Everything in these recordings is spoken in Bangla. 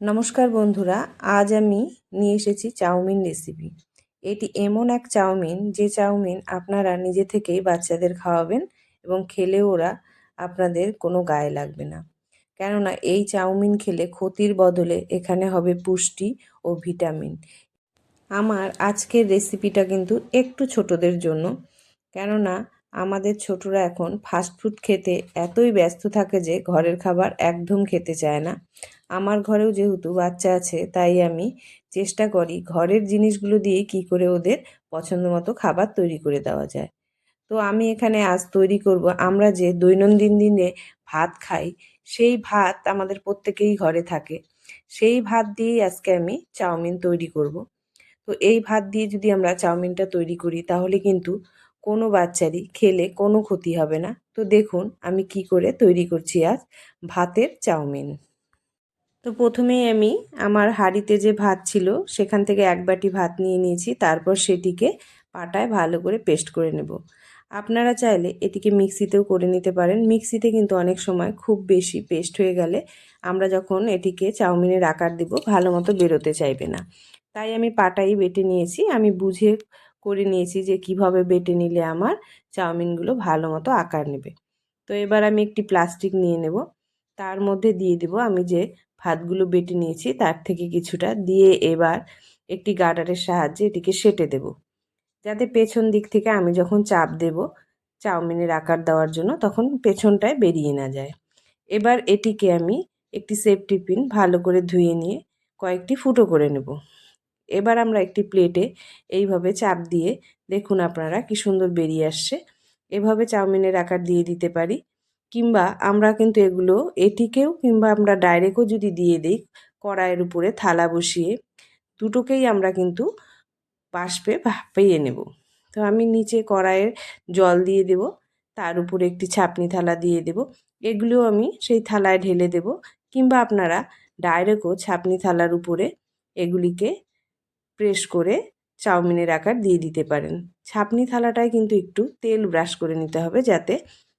নমস্কার বন্ধুরা, আজ আমি নিয়ে এসেছি চাউমিন রেসিপি এটি এমন এক চাউমিন, যে চাউমিন আপনারা নিজে থেকেই বাচ্চাদের খাওয়াবেন এবং খেলে ওরা আপনাদের কোনো গায়ে লাগবে না। কেননা এই চাউমিন খেলে ক্ষতির বদলে এখানে হবে পুষ্টি ও ভিটামিন। আমার আজকের রেসিপিটা কিন্তু একটু ছোটদের জন্য, কেননা আমাদের ছোটরা এখন ফাস্টফুড খেতে এতই ব্যস্ত থাকে যে ঘরের খাবার একদম খেতে চায় না। আমার ঘরেও যেহেতু বাচ্চা আছে, তাই আমি চেষ্টা করি ঘরের জিনিসগুলো দিয়ে কি করে ওদের পছন্দ মতো খাবার তৈরি করে দেওয়া যায়। তো আমি এখানে আজ তৈরি করব, আমরা যে দৈনন্দিন দিনে ভাত খাই, সেই ভাত আমাদের প্রত্যেকেই ঘরে থাকে। সেই ভাত দিয়েই আজকে আমি চাউমিন তৈরি করব। তো এই ভাত দিয়ে যদি আমরা চাউমিনটা তৈরি করি, তাহলে কিন্তু কোনো বাচ্চারই খেলে কোনো ক্ষতি হবে না। তো দেখুন, আমি কি করে তৈরি করছি আজ? ভাতের চাউমিন। তো প্রথমেই আমি আমার হাঁড়িতে যে ভাত ছিল, সেখান থেকে এক বাটি ভাত নিয়ে নিয়েছি, তারপর সেটিকে পাটায় ভালো করে পেস্ট করে নেব। আপনারা চাইলে এটিকে মিক্সিতেও করে নিতে পারেন। মিক্সিতে কিন্তু অনেক সময় খুব বেশি পেস্ট হয়ে গেলে আমরা যখন এটিকে চাউমিনের আকার দিব, ভালো মতো বেরোতে চাইবে না। তাই আমি পাটাই বেটে নিয়েছি। আমি বুঝে করে নিয়েছি যে কীভাবে বেটে নিলে আমার চাউমিনগুলো ভালো মতো আকার নেবে। তো এবার আমি একটি প্লাস্টিক নিয়ে নেব। তার মধ্যে দিয়ে দেব আমি যে ভাতগুলো বেটে নিয়েছি তার থেকে কিছুটা। দিয়ে এবার একটি গার্ডারের সাহায্যে এটিকে সেটে দেব। যাতে পেছন দিক থেকে আমি যখন চাপ দেব চাউমিনের আকার দেওয়ার জন্য তখন পেছনটায় বেরিয়ে না যায়। এবার এটিকে আমি একটি সেফটি পিন ভালো করে ধুয়ে নিয়ে কয়েকটি ফুটো করে নেব। এবার আমরা একটি প্লেটে এইভাবে চাপ দিয়ে দেখুন আপনারা কি সুন্দর বেরিয়ে আসছে। এভাবে চাউমিনের আকার দিয়ে দিতে পারি কিংবা আমরা কিন্তু এগুলো এটিকেও কিংবা আমরা ডাইরেক্টও যদি দিয়ে দিই কড়াইয়ের উপরে থালা বসিয়ে দুটোকেই আমরা কিন্তু বাষ্পে ভাপিয়ে নেব। তো আমি নিচে কড়াইয়ের জল দিয়ে দেব, তার উপরে একটি ছাপনি থালা দিয়ে দেব, এগুলোও আমি সেই থালায় ঢেলে দেব কিংবা আপনারা ডাইরেক্টও ছাপনি থালার উপরে এগুলিকে প্রেস করে চাউমিনের আকার দিয়ে দিতে পারেন। ছাপনি থালাটায় কিন্তু একটু তেল ব্রাশ করে নিতে হবে যাতে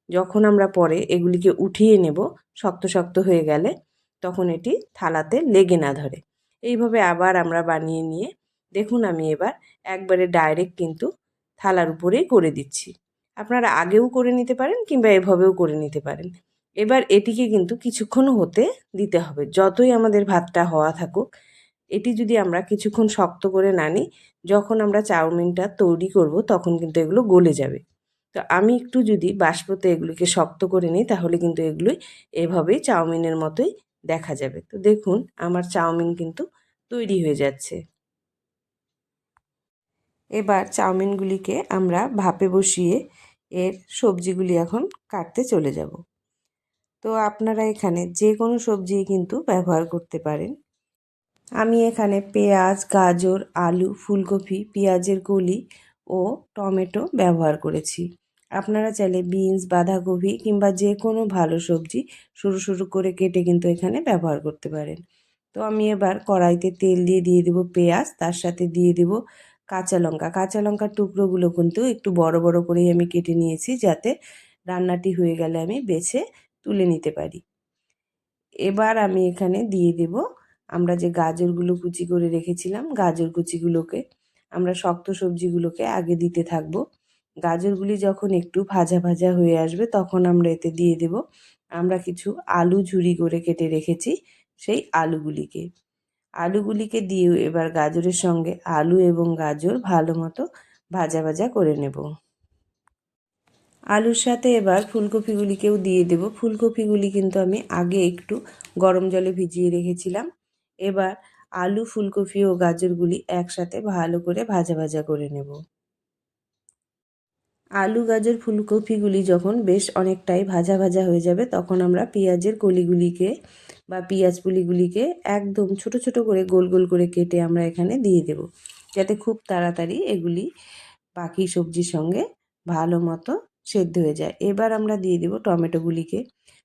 যখন আমরা পরে এগুলিকে উঠিয়ে নেব শক্ত শক্ত হয়ে গেলে তখন এটি থালাতে লেগে না ধরে। এইভাবে আবার আমরা বানিয়ে নিয়ে দেখুন আমি এবার একবারে ডাইরেক্ট কিন্তু থালার উপরেই করে দিচ্ছি। আপনারা আগেও করে নিতে পারেন কিংবা এভাবেও করে নিতে পারেন। এবার এটিকে কিন্তু কিছুক্ষণ হতে দিতে হবে। যতই আমাদের ভাতটা হওয়া থাকুক এটি যদি আমরা কিছুক্ষণ শক্ত করে না নিই, যখন আমরা চাউমিনটা তৈরি করব, তখন কিন্তু এগুলো গলে যাবে। তো আমি একটু যদি বাষ্পতে এগুলিকে শক্ত করে নিই, তাহলে কিন্তু এগুলোই এভাবেই চাউমিনের মতোই দেখা যাবে। তো দেখুন, আমার চাউমিন কিন্তু তৈরি হয়ে যাচ্ছে। এবার চাউমিনগুলিকে আমরা ভাপে বসিয়ে এর সবজিগুলি এখন কাটতে চলে যাব। তো আপনারা এখানে যে কোনো সবজি কিন্তু ব্যবহার করতে পারেন। আমি এখানে পেঁয়াজ, গাজর, আলু, ফুলকপি, পেঁয়াজের কলি ও টমেটো ব্যবহার করেছি। আপনারা চাইলে বিনস, বাঁধাকপি কিংবা যে কোনো ভালো সবজি সরু সরু করে কেটে কিন্তু এখানে ব্যবহার করতে পারেন। তো আমি এবার কড়াইতে তেল দিয়ে দিয়ে দেবো পেঁয়াজ, তার সাথে দিয়ে দেবো কাঁচা লঙ্কা। কাঁচা লঙ্কার টুকরোগুলো কিন্তু একটু বড় বড় করেই আমি কেটে নিয়েছি যাতে রান্নাটি হয়ে গেলে আমি বেছে তুলে নিতে পারি। এবার আমি এখানে দিয়ে দেব আমরা যে গাজরগুলো কুচি করে রেখেছিলাম, গাজর কুচিগুলোকে আমরা শক্ত সবজিগুলোকে আগে দিতে থাকব। গাজরগুলি যখন একটু ভাজা ভাজা হয়ে আসবে তখন আমরা এতে দিয়ে দেব। আমরা কিছু আলু ঝুরি করে কেটে রেখেছি সেই আলুগুলিকে। আলুগুলিকে দিয়ে এবার গাজরের সঙ্গে আলু এবং গাজর ভালো মতো ভাজা ভাজা করে নেব। আলুর সাথে এবার ফুলকপিগুলিকেও দিয়ে দেব। ফুলকপিগুলি কিন্তু আমি আগে একটু গরম জলে ভিজিয়ে রেখেছিলাম। এবার আলু, ফুলকপি ও গাজরগুলি একসাথে ভালো করে ভাজা ভাজা করে নেব। আলু, গাজর, ফুলকপিগুলি যখন বেশ অনেকটাই ভাজা ভাজা হয়ে যাবে, তখন আমরা পেঁয়াজের কলিগুলিকে বা পেঁয়াজ পুলিগুলিকে একদম ছোট ছোট করে গোল গোল করে কেটে আমরা এখানে দিয়ে দেব। যাতে খুব তাড়াতাড়ি এগুলি বাকি সবজির সঙ্গে ভালো মতো সেদ্ধ হয়ে যায়। এবার আমরা দিয়ে দেব টমেটোগুলিকে।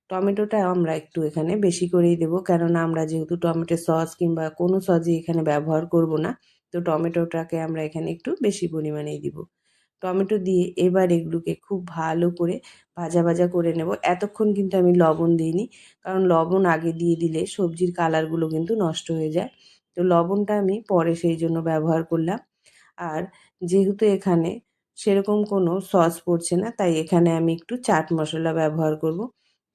টমেটোটা আমরা একটু এখানে বেশি করেই দেবো। কেননা আমরা যেহেতু টমেটো সস কিংবা কোনো সসই এখানে ব্যবহার করব না, তো টমেটোটাকে আমরা এখানে একটু বেশি পরিমাণেই দিব। টমেটো দিয়ে এবার এগুলোকে খুব ভালো করে ভাজা ভাজা করে নেব। এতক্ষণ কিন্তু আমি লবণ দিইনি, কারণ লবণ আগে দিয়ে দিলে সবজির কালারগুলো কিন্তু নষ্ট হয়ে যায়। তো লবণটা আমি পরে সেই জন্য ব্যবহার করলাম। আর যেহেতু এখানে সেরকম কোনো সস পড়ছে না, তাই এখানে আমি একটু চাট মশলা ব্যবহার করব।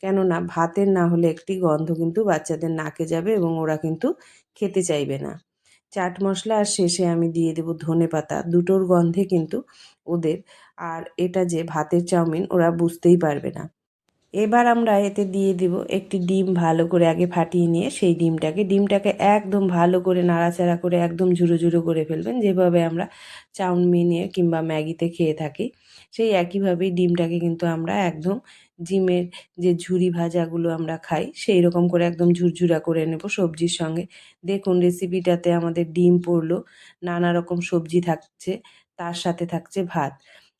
কেননা ভাতের না হলে একটি গন্ধ কিন্তু বাচ্চাদের নাকে যাবে এবং ওরা কিন্তু খেতে চাইবে না। চাট মশলা আর শেষে আমি দিয়ে দেব ধনে পাতা, দুটোর গন্ধে কিন্তু ওদের, আর এটা যে ভাতের চাউমিন ওরা বুঝতেই পারবে না। এবার আমরা এতে দিয়ে দিব একটি ডিম ভালো করে আগে ফাটিয়ে নিয়ে সেই ডিমটাকে। ডিমটাকে একদম ভালো করে নাড়াচাড়া করে একদম ঝুরো ঝুরো করে ফেলবেন, যেভাবে আমরা চাউমিনে কিংবা ম্যাগিতে খেয়ে থাকি। সেই একইভাবেই ডিমটাকে কিন্তু আমরা একদম ডিমের যে ঝুরি ভাজাগুলো আমরা খাই, সেই রকম করে একদম ঝুরঝুরা করে নেব সবজির সঙ্গে। দেখুন রেসিপিটাতে আমাদের ডিম পড়ল, নানা রকম সবজি থাকছে, তার সাথে থাকছে ভাত।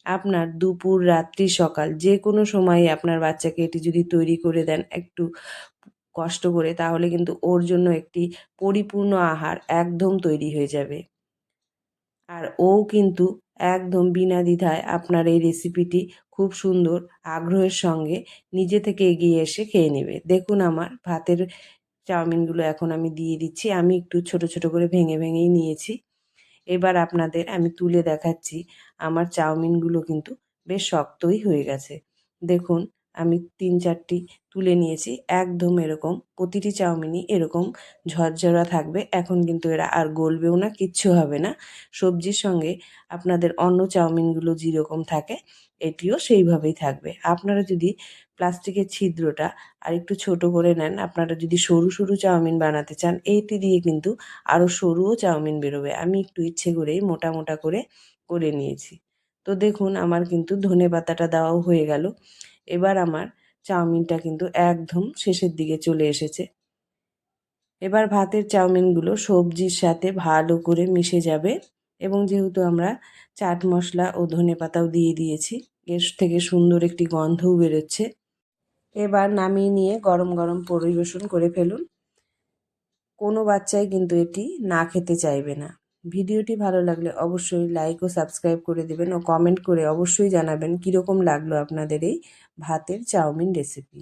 আপনার দুপুর, রাত্রি, সকাল যে কোনো সময়ে আপনার বাচ্চাকে এটি যদি তৈরি করে দেন একটু কষ্ট করে, তাহলে কিন্তু ওর জন্য একটি পরিপূর্ণ আহার একদম তৈরি হয়ে যাবে। আর ও কিন্তু একদম বিনা দ্বিধায় আপনার এই রেসিপিটি খুব সুন্দর আগ্রহের সঙ্গে নিজে থেকে এগিয়ে এসে খেয়ে নেবে। দেখুন আমার ভাতের চাউমিনগুলো এখন আমি দিয়ে দিচ্ছি। আমি একটু ছোট ছোট করে ভেঙে, ভেঙেই নিয়েছি। এবার আপনাদের আমি তুলে দেখাচ্ছি। আমার চাউমিনগুলো কিন্তু বেশ শক্তই হয়ে গেছে। দেখুন আমি তিন চারটি তুলে নিয়েছি। একদম এরকম, প্রতিটি চাউমিনই এরকম ঝরঝরা থাকবে। এখন কিন্তু এরা আর গলবেও না, কিচ্ছু হবে না। সবজির সঙ্গে আপনাদের অন্য চাউমিনগুলো যেরকম থাকে, এটিও সেইভাবেই থাকবে। আপনারা যদি প্লাস্টিকের ছিদ্রটা আর একটু ছোট করে নেন, আপনারা যদি সরু সরু চাউমিন বানাতে চান, এইটি দিয়ে কিন্তু আরও সরুও চাউমিন বেরোবে। আমি একটু ইচ্ছে করেই মোটা মোটা করে করে নিয়েছি। তো দেখুন, আমার কিন্তু ধনে পাতাটা দেওয়াও হয়ে গেল। এবার আমার চাউমিনটা কিন্তু একদম শেষের দিকে চলে এসেছে। এবার ভাতের চাউমিনগুলো সবজির সাথে ভালো করে মিশে যাবে এবং যেহেতু আমরা চাট মশলা ও ধনে পাতাও দিয়ে দিয়েছি, এর থেকে সুন্দর একটি গন্ধও বেরোচ্ছে। এবার নামিয়ে নিয়ে গরম গরম পরিবেশন করে ফেলুন। কোনো বাচ্চাই কিন্তু এটি না খেতে চাইবে না। ভিডিওটি ভালো লাগলে অবশ্যই লাইক ও সাবস্ক্রাইব করে দেবেন ও কমেন্ট করে অবশ্যই জানাবেন কীরকম লাগল আপনাদের এই ভাতের চাউমিন রেসিপি